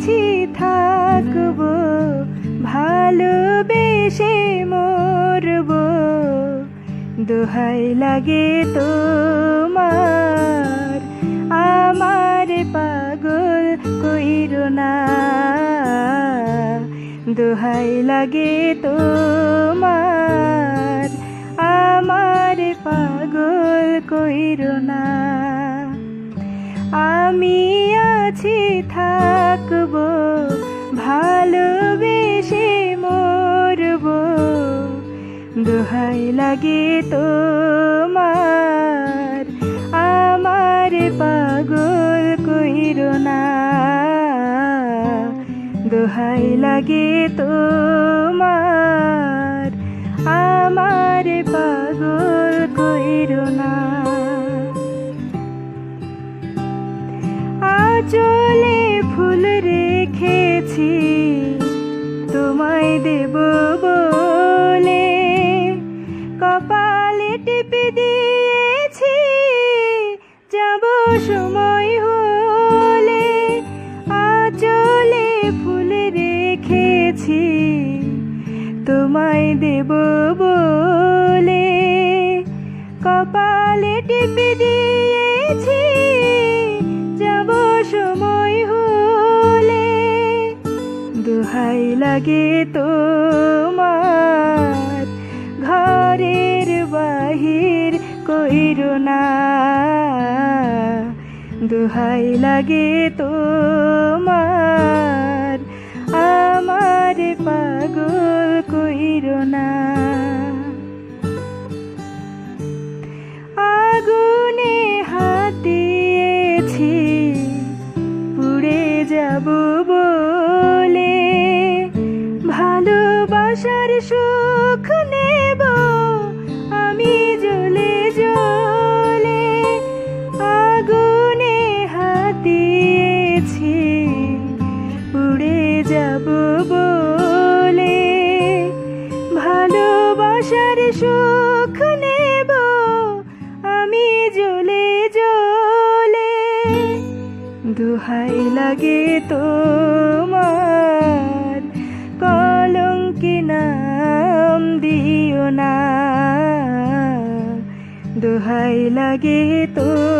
আছি থাকব, ভালোবেসে মরবো। দোহাই লাগে তোমার, আমার পাগল কইরো না। দোহাই লাগে তোমার, আমার পাগল কইরো না। আমি আছি থাকব, ভালোবেসে মরবো। দোহাই লাগে তোমার, আমার পাগল কইরো না। দোহাই লাগে তোমার, আমার পাগল কইরো না। আচলে ফুল রেখেছি, তোমায় দেব বলে কপালে টিপে দিয়েছি, যাব সময় হলে আচলে ফুল রেখেছি, তোমায় দেব বলে কপালে টিপে দিয়েছি লাগে তোমার, ঘরের বাহির কইরো না। দুহাই লাগে তোমার, আমার পাগল কইরো না। আগুনে হাত ভালোবাসার সুখ নেব, আমি জ্বলে জ্বলে। দুহাই লাগে তোমার, কলঙ্কি নাম দিও না। দুহাই লাগে তোমার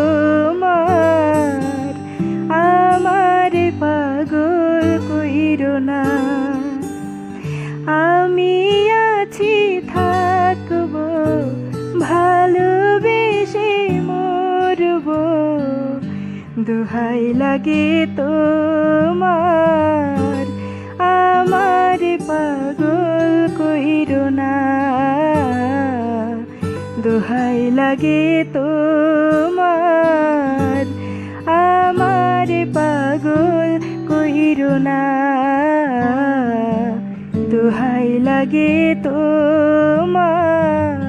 দোহাই লাগে তোমার, আমার পাগল কইরো না। দোহাই লাগে তোমার, আমার পাগল কইরো না। দোহাই লাগে তোমার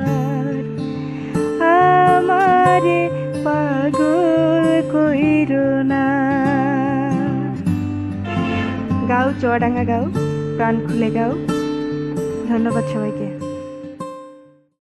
গাও চুয়াডাঙ্গা গাও প্রাণ খুলে গাও। ধন্যবাদ সবাইকে।